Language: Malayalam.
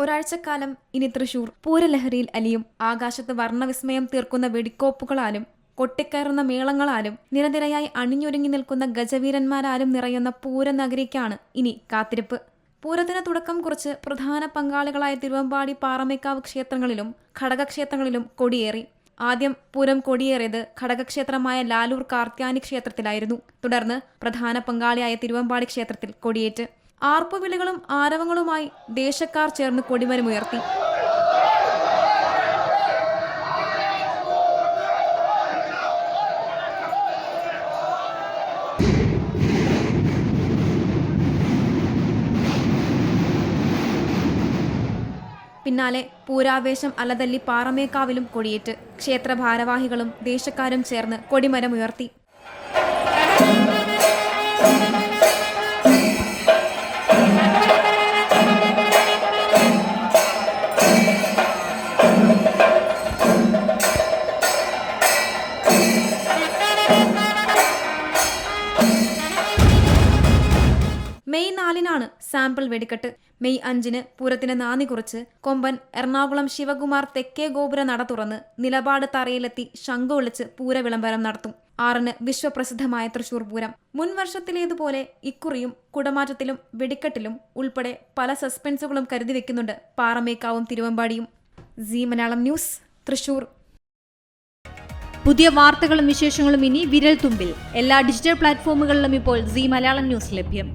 ഒരാഴ്ചക്കാലം ഇനി തൃശൂർ പൂരലഹരിയിൽ അലിയും ആകാശത്ത് വർണവിസ്മയം തീർക്കുന്ന വെടിക്കോപ്പുകളാലും കൊട്ടിക്കയറുന്ന മേളങ്ങളാലും നിരനിരയായി അണിഞ്ഞൊരുങ്ങി നിൽക്കുന്ന ഗജവീരന്മാരാലും നിറയുന്ന പൂരനഗരിക്കാണ് ഇനി കാത്തിരിപ്പ്. പൂരത്തിന് തുടക്കം കുറിച്ച് പ്രധാന പങ്കാളികളായ തിരുവമ്പാടി പാറമേക്കാവ് ക്ഷേത്രങ്ങളിലും ഘടകക്ഷേത്രങ്ങളിലും കൊടിയേറി. ആദ്യം പൂരം കൊടിയേറിയത് ഘടകക്ഷേത്രമായ ലാലൂർ കാർത്യാനി ക്ഷേത്രത്തിലായിരുന്നു. തുടർന്ന് പ്രധാന പങ്കാളിയായ തിരുവമ്പാടി ക്ഷേത്രത്തിൽ കൊടിയേറ്റ്. ആർപ്പുവിളികളും ആരവങ്ങളുമായി ദേശക്കാർ ചേർന്ന് കൊടിമരമുയർത്തി പിന്നാലെ പൂരാവേശം അലതല്ലി പാറമേക്കാവിലും കൊടിയേറ്റ്. ക്ഷേത്ര ഭാരവാഹികളും ദേശക്കാരും ചേർന്ന് കൊടിമരമുയർത്തി മെയ് നാലിനാണ് സാമ്പിൾ വെടിക്കെട്ട്. മെയ് അഞ്ചിന് പൂരത്തിന് നാന്ദി കുറിച്ച് കൊമ്പൻ എറണാകുളം ശിവകുമാർ തെക്കേ ഗോപുര നട തുറന്ന് നിലപാട് തറയിലെത്തി ശംഖു പൂര വിളംബരം നടത്തും. ആറിന് വിശ്വപ്രസിദ്ധമായ തൃശൂർ പൂരം. മുൻ വർഷത്തിലേതുപോലെ ഇക്കുറിയും കുടമാറ്റത്തിലും വെടിക്കെട്ടിലും ഉൾപ്പെടെ പല സസ്പെൻസുകളും കരുതി വെക്കുന്നുണ്ട് പാറമേക്കാവും തിരുവമ്പാടിയും. Zee Malayalam news Thrissur. പുതിയ വാർത്തകളും വിശേഷങ്ങളും ഇനി വിരൽ തുമ്പിൽ എല്ലാ ഡിജിറ്റൽ പ്ലാറ്റ്ഫോമുകളിലും ഇപ്പോൾ സി മലയാളം ന്യൂസ് ലഭ്യം.